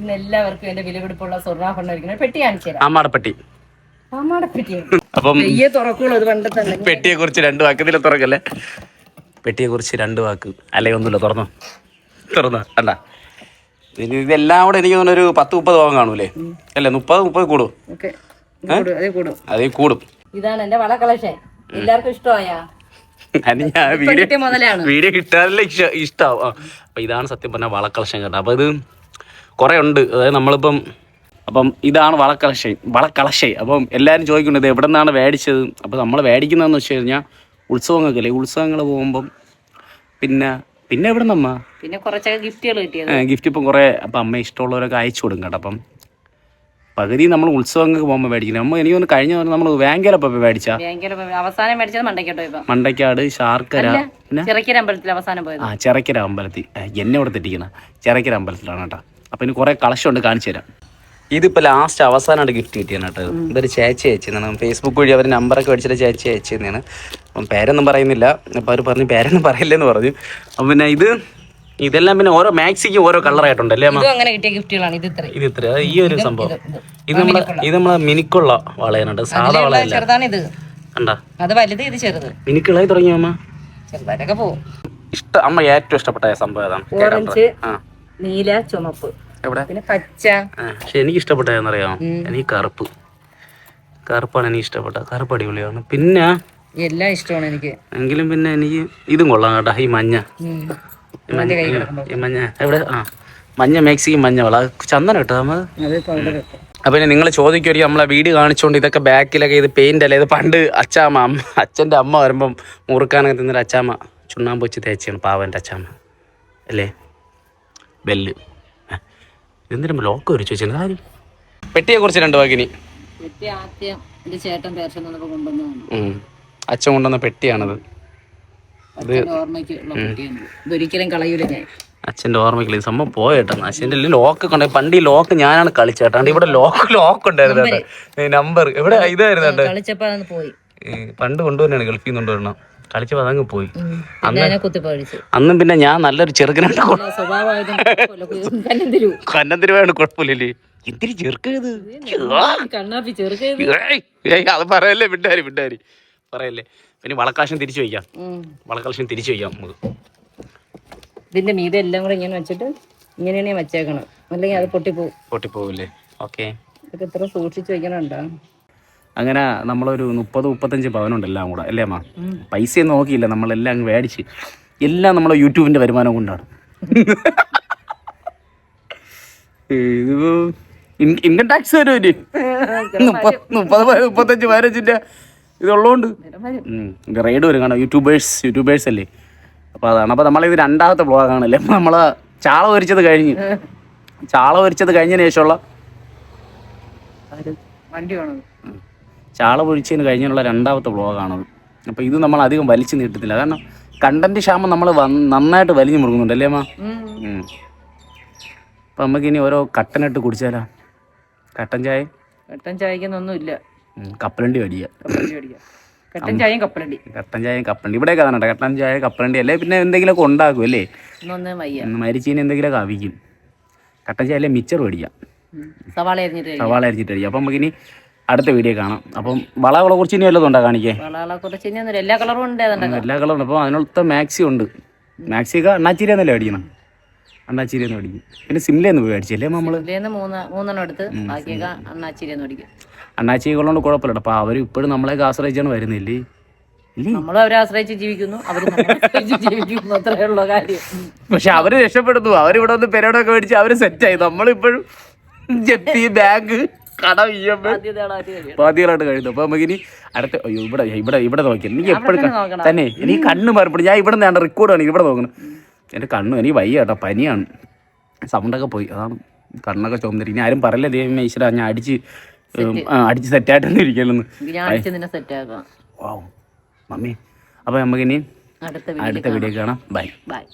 ഇന്ന് എല്ലാവർക്കും എന്റെ വിലപിടിപ്പുള്ള സ്വർണാഭരണം ഇരിക്കുന്ന പെട്ടി കാണിച്ചു തരാം. അമ്മാടപ്പെട്ടി അമ്മാടെ പെട്ടി. അപ്പം പെയ്യെ തുറക്കുള്ളൂ അത് പണ്ട് തന്നെ പെട്ടിയെ കുറിച്ച് രണ്ട് വാക്ക് ഇതിൽ തുറക്കല്ലേ? പെട്ടിയെ കുറിച്ച് രണ്ട് വാക്ക്. അല്ലേ ഒന്നുമില്ല തുറന്നു. തുറന്നു അല്ല. ഇനി ഇതെല്ലാം കൂടെ എനിക്ക് തോന്നുന്നു ഒരു പത്ത് മുപ്പത് പോകാൻ കാണൂലേ? അല്ലേ മുപ്പത് മുപ്പത് കൂടും. ഓക്കെ. അതേ കൂടും ഇതാണ് എന്റെ വള കളക്ഷൻ. എല്ലാവർക്കും ഇഷ്ടമായാ? വീഡിയോ വീഡിയോ കിട്ടാനല്ലേ ഇഷ്ട ഇഷ്ടാവും. അപ്പം ഇതാണ് സത്യം പറഞ്ഞാൽ കളക്ഷൻ കേട്ടോ അപ്പൊ ഇത് കുറേ ഉണ്ട് അതായത് നമ്മളിപ്പം അപ്പം ഇതാണ് വളക്കളക്ഷൻ വളക്കളക്ഷൻ അപ്പം എല്ലാവരും ചോദിക്കുന്നത് എവിടെ നിന്നാണ് മേടിച്ചത്? അപ്പോൾ നമ്മൾ മേടിക്കുന്നതെന്ന് വെച്ച് കഴിഞ്ഞാൽ ഉത്സവങ്ങൾക്കല്ലേ. ഉത്സവങ്ങൾ പോകുമ്പം പിന്നെ പിന്നെ എവിടെ നിന്നമ്മ പിന്നെ കുറച്ചൊക്കെ ഗിഫ്റ്റുകൾ കിട്ടിയത്. ഗിഫ്റ്റ് ഇപ്പം കുറേ അപ്പം അമ്മ ഇഷ്ടമുള്ളവരൊക്കെ അയച്ചു കൊടുക്കും കേട്ടോ. അപ്പം പകുതി നമ്മൾ ഉത്സവങ്ങൾക്ക് പോകുമ്പോൾ മേടിക്കുന്നത്. നമ്മൾ എനിക്ക് തോന്നുന്നു കഴിഞ്ഞ നമ്മൾ വേങ്കലപ്പം മേടിച്ച? അവസാനം മേടിച്ചത് മണ്ടയ്ക്കട്ടോ മണ്ടക്കാട് മണ്ടയ്ക്കാട് ശാർക്കര പിന്നെ? ചിറക്കര അമ്പലത്തിൽ അവസാനം പോയത്. ആ ചിറക്കര അമ്പലത്തിൽ. എന്നെ ഇവിടെ തെറ്റിക്കുന്ന. ചിറക്കര അമ്പലത്തിലാണ് കേട്ടോ. അപ്പം ഇനി കുറേ കളക്ഷൻ ഉണ്ട് കാണിച്ചു തരാം. ഇതിപ്പോൾ ലാസ്റ്റ് അവസാനമായിട്ട് ഗിഫ്റ്റ് കിട്ടിയാണ് കേട്ടോ. ഇതൊരു ചേച്ചി അയച്ചതാണ്. ഫേസ്ബുക്ക് വഴി അവർ നമ്പറൊക്കെ മേടിച്ചിട്ട് ചേച്ചി അയച്ചതാണ്. അപ്പം പേരൊന്നും പറയുന്നില്ല. അപ്പോൾ അവർ പറഞ്ഞു പേരൊന്നും പറയില്ലെന്ന് പറഞ്ഞു. അപ്പം പിന്നെ ഇത് ഇതെല്ലാം പിന്നെ ഓരോ മാക്സിക്ക് ഓരോ കളറായിട്ടുണ്ടല്ലേ അമ്മ? ഇതും അങ്ങനെ കിട്ടിയ ഗിഫ്റ്റുകളാണ് ഇത് ഇത്ര ഈ ഒരു സംഭവം. ഇത് നമ്മളെ ഇത് നമ്മളെ മിനിക്കുള്ള വളയാണ് സാധാ വളയല്ല. ചെറുതാണ് ഇത്. കണ്ടാ? അത് വലുത് ഇത് ചെറുത്. മിനിക്കുള്ളായി തുടങ്ങിയ അമ്മ? ചെറുതായിട്ടൊക്കെ ഇഷ്ട അമ്മ ഏറ്റവും ഇഷ്ടപ്പെട്ട സംഭവം ഏതാണ്? ഓറഞ്ച്. ആ. നീല ചുമപ്പ്. എവിടെ? പിന്നെ പച്ച. പക്ഷെ എനിക്ക് ഇഷ്ടപ്പെട്ടറിയാം എനിക്ക് കറുപ്പ്. കറുപ്പാണ് എനിക്ക് ഇഷ്ടപ്പെട്ട കറുപ്പ് അടിപൊളിയാണ്. പിന്നെ എല്ലാം ഇഷ്ടമാണ് എനിക്ക്. എങ്കിലും പിന്നെ എനിക്ക് ഇതും കൊള്ളാം കേട്ടോ ഈ മഞ്ഞ. മഞ്ഞ എവിടെ? ആ. മഞ്ഞ മാക്സിക്കും മഞ്ഞ വള. ചന്ദനം കേട്ടോ നമ്മൾ അപ്പൊ നിങ്ങൾ ചോദിക്കുമായിരിക്കും നമ്മളെ വീട് കാണിച്ചുകൊണ്ട് ഇതൊക്കെ ബാക്കിലൊക്കെ ഇത് പെയിന്റ് അല്ലേ? ഇത് പണ്ട് അച്ചാമ്മ അമ്മ അച്ഛന്റെ അമ്മ വരുമ്പം മുറുക്കാനൊക്കെ തിന്നൊരു അച്ചാമ്മ ചുണ്ണാമ്പ് വെച്ച് തേച്ചാണ് പാവന്റെ അച്ചാമ്മ. അല്ലേ? ബെല്ല്. എന്തിനും ലോക്ക് ഒരു ആരും പെട്ടിയെ കുറിച്ച് രണ്ട് വാക്കിനി. അച്ഛൻ കൊണ്ടുവന്ന പെട്ടിയാണത്. കളയൂല ഞാൻ. അച്ഛന്റെ ഓർമ്മയ്ക്കില്ല ഈ സംഭവം പോയേട്ടാ അച്ഛന്റെ ലോക്ക് കൊണ്ട് പണ്ട് ഈ ലോക്ക് ഞാനാണ് കളിച്ചേട്ടാണ്ട് ഇവിടെ ലോക്ക് ലോക്ക് ഉണ്ടായിരുന്നു നമ്പർ ഇവിടെ ഇതായിരുന്നു പോയി. പണ്ട് കൊണ്ടുവന്നാണ് ഗൾഫിൽ നിന്ന് കൊണ്ടുവരണം കളിച്ചപ്പോൾ പതങ്ങ് പോയി. അന്നും പിന്നെ ഞാൻ നല്ലൊരു ചെറുക്കനായിട്ട് കൊന്നത്തിരുവാണ് കുഴപ്പമില്ലല്ലേ? എന്തിരി ചെറുക്കത്? അത് പറയല്ലേ വിട്ടാരി വിട്ടാരി പറയല്ലേ. പിന്നെ വളക്കാശം തിരിച്ചു വയ്ക്കാം. വളക്കാശം തിരിച്ചു വയ്ക്കാം നമുക്ക്. ഇതിന്റെ മീതെ എല്ലാം കൂടെ ഇങ്ങനെ വെച്ചിട്ട് ഇങ്ങനെയാണ് വെച്ചേക്കണം അല്ലെങ്കിൽ അത് പൊട്ടിപ്പോവും. പൊട്ടിപ്പോവില്ലേ? ഓക്കെ. ഇതൊക്കെ ഇത്ര വെക്കണം വെക്കണുണ്ടോ? അങ്ങനെ നമ്മളൊരു മുപ്പത് മുപ്പത്തഞ്ച് പവനുണ്ട് എല്ലാം കൂടെ അല്ലേ അമ്മ? പൈസയൊന്നും നോക്കിയില്ല നമ്മളെല്ലാം അങ്ങ് മേടിച്ച്. എല്ലാം നമ്മളെ യൂട്യൂബിന്റെ വരുമാനം കൊണ്ടാണ്. ഇതിപ്പോ ഇൻകം ടാക്സ് വരും മുപ്പത് മുപ്പത്തഞ്ച് പതിനഞ്ചിന്റെ ഇതുള്ളതുകൊണ്ട് റൈഡ് വരും കാണാം. യൂട്യൂബേഴ്സ് യൂട്യൂബേഴ്സ് അല്ലേ? അപ്പോൾ അതാണ്. അപ്പോൾ നമ്മളിത് രണ്ടാമത്തെ ബ്ലോഗാണല്ലേ അപ്പോൾ നമ്മൾ ചാള ഒരിച്ചത് കഴിഞ്ഞ്. ചാള ഒരിച്ചത് കഴിഞ്ഞതിന് ശേഷമുള്ള വണ്ടി വേണം. ചാള പൊഴിച്ചതിന് കഴിഞ്ഞുള്ള രണ്ടാമത്തെ വ്ളോഗാണത് അപ്പോൾ ഇത് നമ്മൾ അധികം വലിച്ചു നീട്ടത്തില്ല. കാരണം കണ്ടന്റ് ക്ഷാമം നമ്മൾ നന്നായിട്ട് വലിഞ്ഞു മുറുകുന്നുണ്ട് അല്ലേ അമ്മ? അപ്പം നമുക്ക് ഇനി ഓരോ കട്ടനിട്ട് കുടിച്ചാലോ? കട്ടൻ ചായ കട്ടൻ ചായക്കൊന്നുമില്ല കപ്പലണ്ടി അടിക്കുക കട്ടൻ ചായയും കപ്പലണ്ടി. കട്ടൻ ചായയും കപ്പലണ്ടി. ഇവിടെയൊക്കെ അതാണ് കട്ടൻ ചായ കപ്പലണ്ടി അല്ലേ? പിന്നെ എന്തെങ്കിലുമൊക്കെ ഉണ്ടാക്കും അല്ലേ? മരിച്ചീന് എന്തെങ്കിലുമൊക്കെ അവിക്കും. കട്ടൻ ചായ അല്ലേ മിച്ചർ മേടിക്കാം സവാള അരിഞ്ഞിട്ട് സവാള അരിഞ്ഞിട്ട് അടിക്കാം അപ്പം നമുക്കിനി അടുത്ത വീഡിയോ കാണാം. അപ്പം വളകളെ കുറിച്ച് ഇനി വല്ലതും ഉണ്ടോ കാണിക്കേ? വളകളെ കുറച്ച് ഇനി എല്ലാ കളറും ഉണ്ട് അപ്പം എല്ലാ കളറും ഉണ്ട്. അതിനടുത്ത മാക്സി ഉണ്ട്. മാക്സിയൊക്കെ അണ്ണാച്ചിരി എന്നല്ലേ അടിക്കണം അണ്ണാച്ചിരി എന്ന് പഠിക്കും പിന്നെ സിംലയെന്ന് പോയി അടിച്ചല്ലേ നമ്മൾ ഇതിലേന്ന് മൂന്നെണ്ണം എടുത്ത് ബാക്കിയൊക്കെ അണ്ണാച്ചിരിയെന്ന് മേടിക്കും. അണ്ണാച്ചി കൊണ്ട് കുഴപ്പമില്ല. അപ്പൊ അവർ ഇപ്പോഴും നമ്മളെ ആശ്രയിച്ചാണ് വരുന്നില്ലേ? നമ്മളും അവരെ ആശ്രയിച്ച് ജീവിക്കുന്നു. അവർ ജീവിക്കുന്നു. അത്രേ ഉള്ള കാര്യം. പക്ഷെ അവർ രക്ഷപ്പെടുന്നു. അവരിവിടെ വന്ന് പെരോടൊക്കെ മേടിച്ച് അവർ സെറ്റായി നമ്മളിപ്പോഴും ജപ്തി ബാങ്ക് കട. ബാധ്യകളായിട്ട് കഴിയുന്നു അപ്പൊ നമുക്ക് ഇനി അടുത്ത അയ്യോ ഇവിടെ ഇവിടെ ഇവിടെ നോക്കി എനിക്ക് എപ്പോഴും തന്നെ എനിക്ക് കണ്ണ് മറുപടി ഞാൻ ഇവിടെ നിന്നാണ് റെക്കോർഡ് ആണ് ഇവിടെ നോക്കണം. എന്റെ കണ്ണു എനിക്ക് വയ്യ കേട്ടോ. പനിയാണ്. സൗണ്ടൊക്കെ പോയി. അതാണ് കണ്ണൊക്കെ ചുമന്നിട്ട്. ഇനി ആരും പറയില്ല. ദൈവം ഈശ്വര ഞാൻ അടിച്ച് അടിച്ച് സെറ്റായിട്ടൊന്നും ഇരിക്കലൊന്ന്. മമ്മി. അപ്പോൾ നമുക്കിനി അടുത്ത വീഡിയോ കാണാം. Bye bye